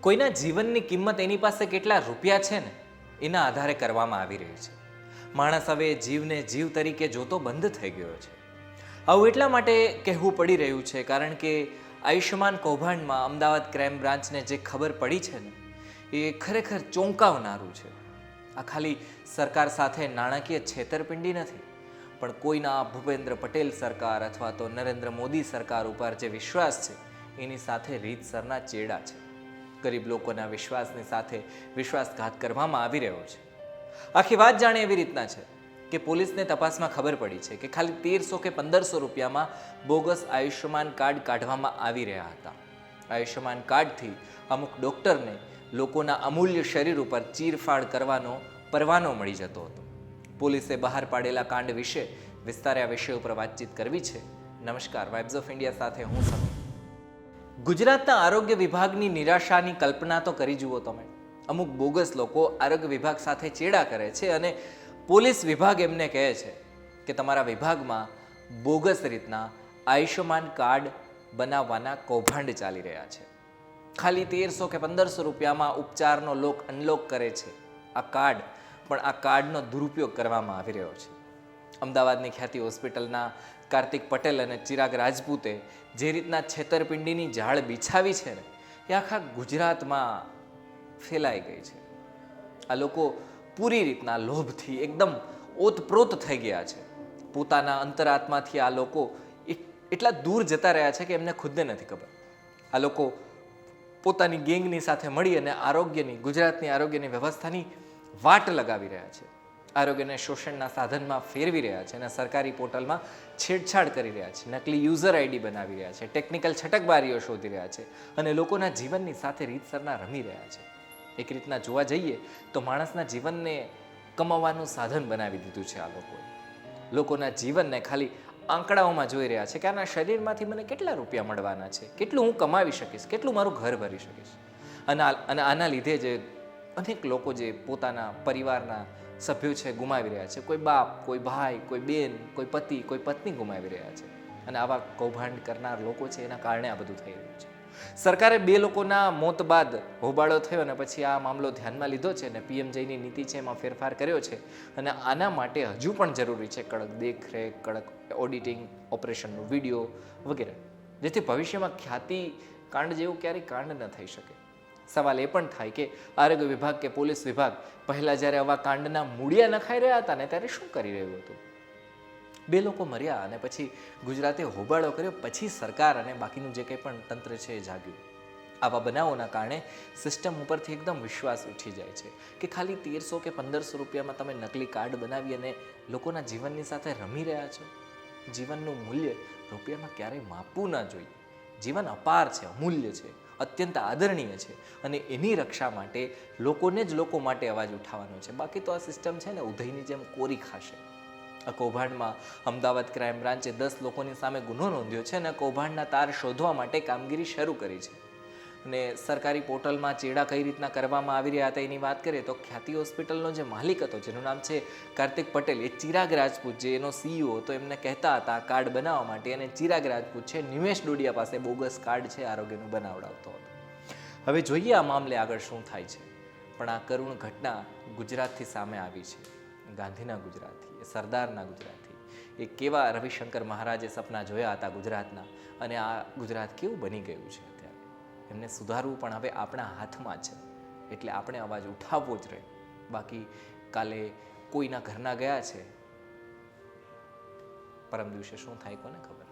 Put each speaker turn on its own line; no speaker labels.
કોઈના જીવનની કિંમત એની પાસે કેટલા રૂપિયા છે ને, એના આધારે કરવામાં આવી રહી છે. માણસ હવે જીવને જીવ તરીકે જોતો બંધ થઈ ગયો છે. આવું એટલા માટે કહેવું પડી રહ્યું છે કારણ કે આયુષ્યમાન કૌભાંડમાં અમદાવાદ ક્રાઇમ બ્રાન્ચને જે ખબર પડી છે ને, એ ખરેખર ચોંકાવનારું છે. આ ખાલી સરકાર સાથે નાણાકીય છેતરપિંડી નથી, પણ કોઈના ભૂપેન્દ્ર પટેલ સરકાર અથવા તો નરેન્દ્ર મોદી સરકાર ઉપર જે વિશ્વાસ છે, એની સાથે રીતસરના ચેડા છે. ગરીબ લોકોના વિશ્વાસની સાથે વિશ્વાસઘાત કરવામાં આવી રહ્યો છે. આખી વાત જાણે એવી રીતના છે કે પોલીસને તપાસમાં ખબર પડી છે કે ખાલી તેરસો કે પંદરસો રૂપિયામાં બોગસ આયુષ્યમાન કાર્ડ કાઢવામાં આવી રહ્યા હતા. આયુષ્યમાન કાર્ડથી અમુક ડૉક્ટરને લોકોના અમૂલ્ય શરીર ઉપર ચીરફાડ કરવાનો પરવાનો મળી જતો હતો. પોલીસે બહાર પાડેલા કાંડ વિશે વિસ્તારે આ વિષય ઉપર વાતચીત કરવી છે. નમસ્કાર વાઇબ્સ ઓફ ઇન્ડિયા સાથે હું સમીર. ગુજરાતના આરોગ્ય વિભાગની નિરાશાની કલ્પના તો કરી જુઓ તમે. અમુક બોગસ લોકો આરોગ્ય વિભાગ સાથે ચેડા કરે છે અને પોલીસ વિભાગ એમને કહે છે કે તમારા વિભાગમાં બોગસ રીતના આયુષ્યમાન કાર્ડ બનાવવાના કૌભાંડ ચાલી રહ્યા છે. ખાલી તેરસો કે પંદરસો રૂપિયામાં ઉપચારનો લોક અનલોક કરે છે. આ કાર્ડ, પણ આ કાર્ડનો દુરુપયોગ કરવામાં આવી રહ્યો છે. અમદાવાદની ખ્યાતિ હોસ્પિટલના કાર્તિક પટેલ અને ચિરાગ રાજપૂતે જે રીતના છેતરપિંડીની ઝાડ બિછાવી છે ને, એ આખા ગુજરાતમાં ફેલાઈ ગઈ છે. આ લોકો પૂરી રીતના લોભથી એકદમ ઓતપ્રોત થઈ ગયા છે. પોતાના અંતરાત્માથી આ લોકો એટલા દૂર જતા રહ્યા છે કે એમને ખુદને નથી ખબર. આ લોકો પોતાની ગેંગની સાથે મળી અને આરોગ્યની, ગુજરાતની આરોગ્યની વ્યવસ્થાની વાટ લગાવી રહ્યા છે. આરોગ્યને શોષણના સાધનમાં ફેરવી રહ્યા છે અને સરકારી પોર્ટલમાં છેડછાડ કરી રહ્યા છે. નકલી યુઝર આઈડી બનાવી રહ્યા છે. ટેકનિકલ છટકબારીઓ શોધી રહ્યા છે અને લોકોના જીવનની સાથે રીતસરના રમી રહ્યા છે. એક રીતના જોવા જઈએ તો માણસના જીવનને કમાવાનું સાધન બનાવી દીધું છે આ લોકોએ. લોકોના જીવનને ખાલી આંકડાઓમાં જોઈ રહ્યા છે કે આના શરીરમાંથી મને કેટલા રૂપિયા મળવાના છે? કેટલું હું કમાવી શકીશ? કેટલું મારું ઘર ભરી શકીશ? અને અને આના લીધે જે અનેક લોકો જે પોતાના પરિવારના સભ્યો છે, ગુમાવી રહ્યા છે. કોઈ બાપ, કોઈ ભાઈ, કોઈ બેન, કોઈ પતિ, કોઈ પત્ની ગુમાવી રહ્યા છે. અને આવા કૌભાંડ કરનાર લોકો છે, એના કારણે આ બધું થઈ રહ્યું છે. સરકારે બે લોકોના મોત બાદ હોબાળો થયો અને પછી આ મામલો ધ્યાનમાં લીધો છે અને પીએમજેની નીતિ છે, એમાં ફેરફાર કર્યો છે. અને આના માટે હજુ પણ જરૂરી છે કડક દેખરેખ, કડક ઓડિટિંગ ઓપરેશનનો વીડિયો વગેરે. જેથી ભવિષ્યમાં ખ્યાતિ કાંડ જેવું ક્યારેય કાંડ ન થઈ શકે. સવાલ એ પણ થાય કે આરોગ્ય વિભાગ કે પોલીસ વિભાગ પહેલાં જ્યારે આવા કાંડના મૂળિયા નખાઈ રહ્યા હતા ને ત્યારે શું કરી રહ્યું હતું? બે લોકો મર્યા અને પછી ગુજરાતે હોબાળો કર્યો. પછી સરકાર અને બાકીનું જે કંઈ પણ તંત્ર છે એ જાગ્યું. આવા બનાવોના કારણે સિસ્ટમ ઉપરથી એકદમ વિશ્વાસ ઉઠી જાય છે કે ખાલી તેરસો કે પંદરસો રૂપિયામાં તમે નકલી કાર્ડ બનાવી અને લોકોના જીવનની સાથે રમી રહ્યા છો? જીવનનું મૂલ્ય રૂપિયામાં ક્યારેય માપવું ના જોઈએ. જીવન અપાર છે, અમૂલ્ય છે. અત્યંત આદરણીય છે અને એની રક્ષા માટે લોકોને જ લોકો માટે અવાજ ઉઠાવવાનો છે. બાકી તો આ સિસ્ટમ છે ને ઉધઈની જેમ કોરી ખાશે. આ કૌભાંડમાં અમદાવાદ ક્રાઇમ બ્રાન્ચે દસ લોકોની સામે ગુનો નોંધ્યો છે અને કૌભાંડના તાર શોધવા માટે કામગીરી શરૂ કરી છે. અને સરકારી પોર્ટલમાં ચેડા કઈ રીતના કરવામાં આવી રહ્યા હતા એની વાત કરીએ તો ખ્યાતિ હોસ્પિટલનો જે માલિક હતો, જેનું નામ છે કાર્તિક પટેલ, એ ચિરાગ રાજપૂત જે એનો સીઈઓ હતો, એમને કહેતા હતા કાર્ડ બનાવવા માટે અને ચિરાગ રાજપૂત છે નિમેશ ડોડિયા પાસે બોગસ કાર્ડ છે આરોગ્યનું બનાવડાવતો હતો. હવે જોઈએ આ મામલે આગળ શું થાય છે. પણ આ કરુણ ઘટના ગુજરાતથી સામે આવી છે. ગાંધીના ગુજરાતથી સરદારના ગુજરાતથી. એ કેવા રવિશંકર મહારાજે સપના જોયા હતા ગુજરાતના અને આ ગુજરાત કેવું બની ગયું છે? એમને સુધારવું પણ હવે આપણા હાથમાં છે. એટલે આપણે અવાજ ઉઠાવવો જ રહે. બાકી કાલે કોઈના ઘરના ગયા છે? પરમ દિવસે શું થાય કોને ખબર?